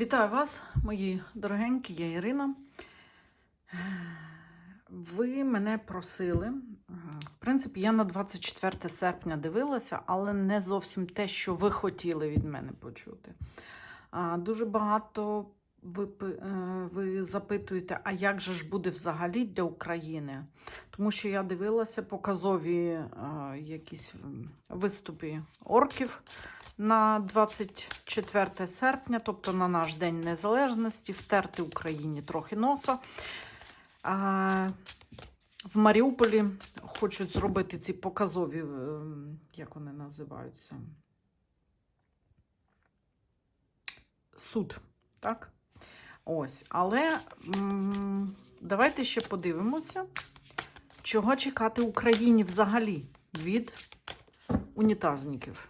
Вітаю вас, мої дорогенькі, я Ірина. Ви мене просили. В принципі, я на 24 серпня дивилася, але не зовсім те, що ви хотіли від мене почути. Дуже багато ви, е, ви запитуєте, а як же ж буде взагалі для України? Тому що я дивилася показові е, якісь виступи орків на 24 серпня, тобто на наш День Незалежності, втерти Україні трохи носа. В Маріуполі хочуть зробити ці показові, ем, як вони називаються? Суд, так? Ось. Але давайте ще подивимося, чого чекати Україні взагалі від унітазників.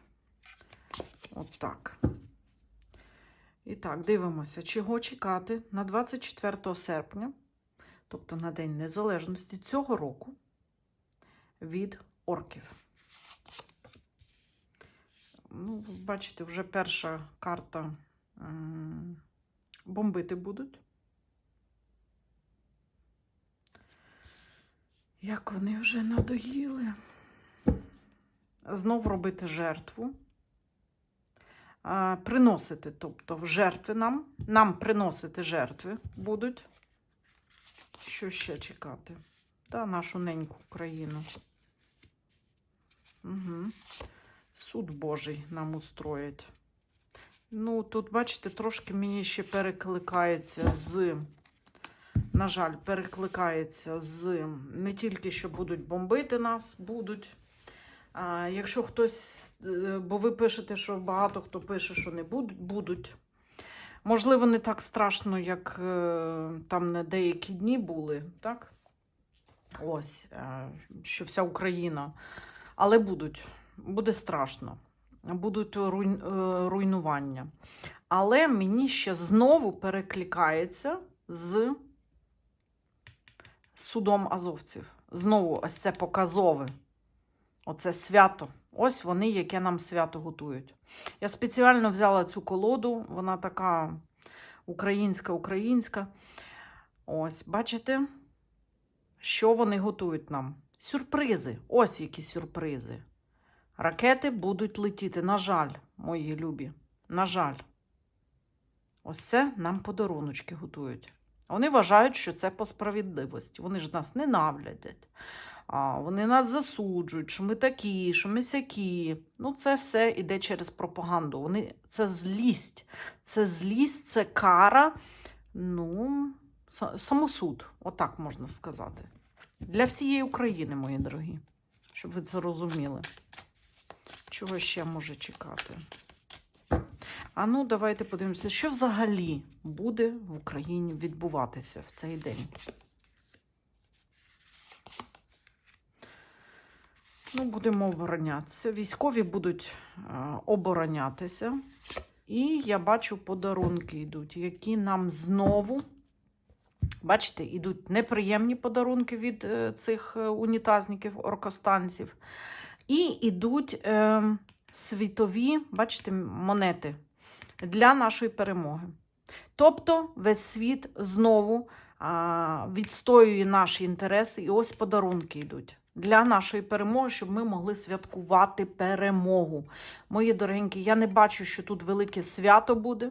От так. І так, дивимося, чого чекати на 24 серпня, тобто на День Незалежності цього року від орків. Ну, бачите, вже перша карта бомбити будуть. Як вони вже надоїли. Знов робити жертву. Приносити, тобто в жертви нам. Нам приносити жертви будуть. Що ще чекати? Та нашу неньку Україну. Угу. Суд Божий нам устроять. Ну, тут, бачите, трошки мені ще перекликається з. На жаль, перекликається з не тільки що будуть бомбити нас, будуть. А, якщо хтось, е, бо ви пишете, що багато хто пише, що не будуть. Можливо, не так страшно, як е, там на деякі дні були, так? Ось, е, що вся Україна. Але будуть, буде страшно. Будуть руйн, руйнування. Але мені ще знову перекликається з судом азовців. Знову ось це показове. Оце свято. Ось вони, яке нам свято готують. Я спеціально взяла цю колоду, вона така українська, українська. Ось, бачите, що вони готують нам? Сюрпризи. Ось які сюрпризи. Ракети будуть летіти. На жаль, мої любі. На жаль. Ось це нам подаруночки готують. Вони вважають, що це по справедливості. Вони ж нас ненавидять. Вони нас засуджують, що ми такі, що ми сякі. Ну, це все йде через пропаганду. Вони, це злість. Це злість, це кара. Ну, самосуд, отак можна сказати. Для всієї України, мої дорогі, щоб ви це розуміли. Чого ще може чекати? А ну, давайте подивимося, що взагалі буде в Україні відбуватися в цей день. Ну, будемо оборонятися. Військові будуть е, оборонятися. І я бачу, подарунки йдуть, які нам знову, бачите, йдуть неприємні подарунки від е, цих е, унітазників, оркостанців. І йдуть е, світові, бачите, монети для нашої перемоги. Тобто весь світ знову а, відстоює наші інтереси, і ось подарунки йдуть для нашої перемоги, щоб ми могли святкувати перемогу. Мої дорогенькі, я не бачу, що тут велике свято буде.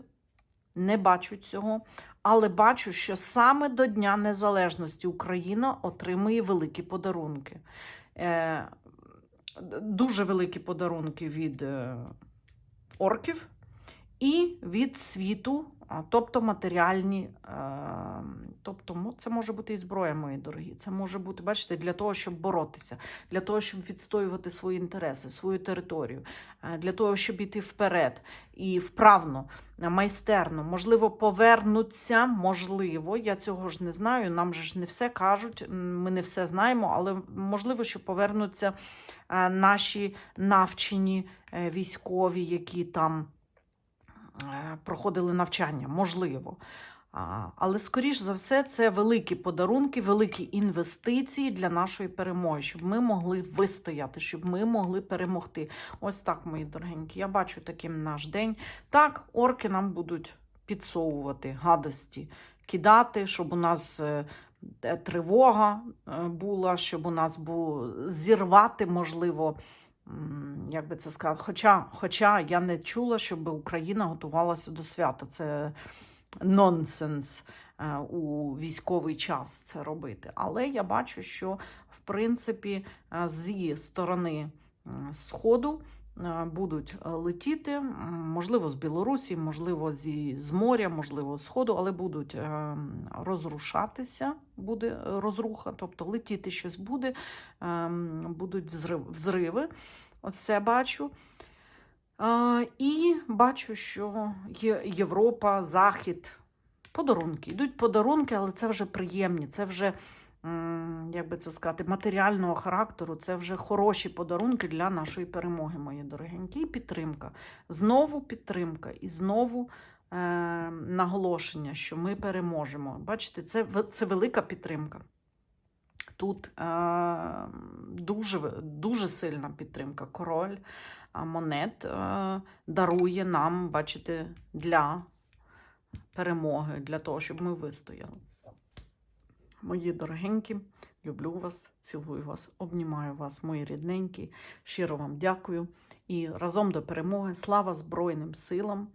Не бачу цього. Але бачу, що саме до Дня Незалежності Україна отримує великі подарунки. Е, дуже великі подарунки від е, орків і від світу, тобто матеріальні, е, тобто це може бути і зброя, мої дорогі. Це може бути, бачите, для того, щоб боротися, для того, щоб відстоювати свої інтереси, свою територію, е, для того, щоб іти вперед і вправно, е, майстерно, можливо, повернуться, можливо, я цього ж не знаю. Нам же ж не все кажуть, ми не все знаємо, але можливо, що повернуться наші навчені військові, які там проходили навчання, можливо. Але, скоріш за все, це великі подарунки, великі інвестиції для нашої перемоги, щоб ми могли вистояти, щоб ми могли перемогти. Ось так, мої дорогенькі. Я бачу таким наш день. Так, орки нам будуть підсовувати гадості, кидати, щоб у нас е, е, тривога е, була, щоб у нас було зірвати, можливо, як би це сказати. Хоча, хоча я не чула, щоб Україна готувалася до свята. Це нонсенс е, у військовий час це робити. Але я бачу, що в принципі е, зі сторони Сходу будуть е, летіти, можливо, з Білорусі, можливо, зі, з моря, можливо, з Сходу, але будуть е, розрушатися, буде розруха, тобто летіти щось буде, е, будуть взрив, взриви. Оце бачу. Е, І бачу, що є Європа, Захід, подарунки. Йдуть подарунки, але це вже приємні, це вже, як би це сказати, матеріального характеру, це вже хороші подарунки для нашої перемоги, мої дорогенькі. І підтримка. Знову підтримка і знову е, наголошення, що ми переможемо. Бачите, це, це велика підтримка. Тут е, дуже, дуже сильна підтримка. Король а, монет е, дарує нам, бачите, для перемоги, для того, щоб ми вистояли. Мої дорогенькі, люблю вас, цілую вас, обнімаю вас, мої рідненькі. Щиро вам дякую. І разом до перемоги. Слава Збройним силам.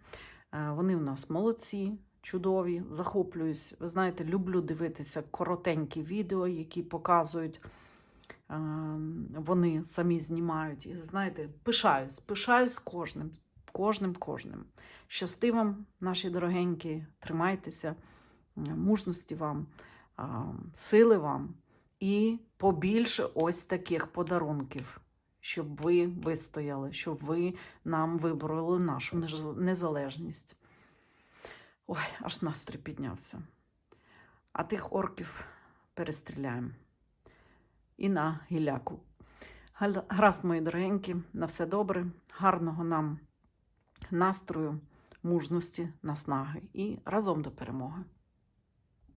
Е, Вони в нас молодці, чудові, захоплююсь. Ви знаєте, люблю дивитися коротенькі відео, які показують. е, Вони самі знімають. І знаєте, пишаюсь, пишаюсь кожним, кожним, кожним. Щасти вам, наші дорогенькі, тримайтеся, е, мужності вам, сили вам і побільше ось таких подарунків, щоб ви вистояли, щоб ви нам вибороли нашу незалежність. Ой, аж настрій піднявся. А тих орків перестріляємо. І на гіляку. Гаразд, мої дорогенькі, на все добре, гарного нам настрою, мужності, наснаги і разом до перемоги.